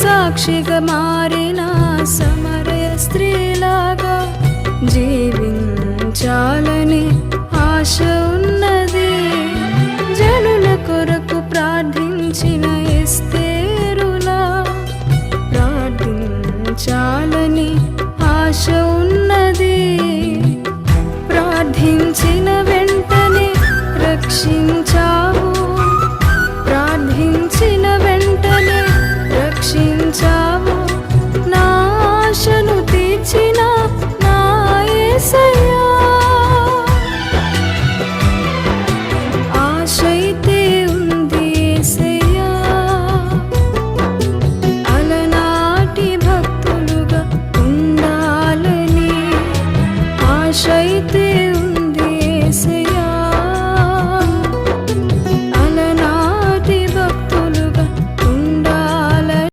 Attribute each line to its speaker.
Speaker 1: సాక్షిగా మారిన సమరయ స్త్రీలాగా జీవించాలని ఆశ ఉన్నది. జనుల కొరకు ప్రార్థించిన ఎస్తేరులా ప్రార్థించాలని আশাইতে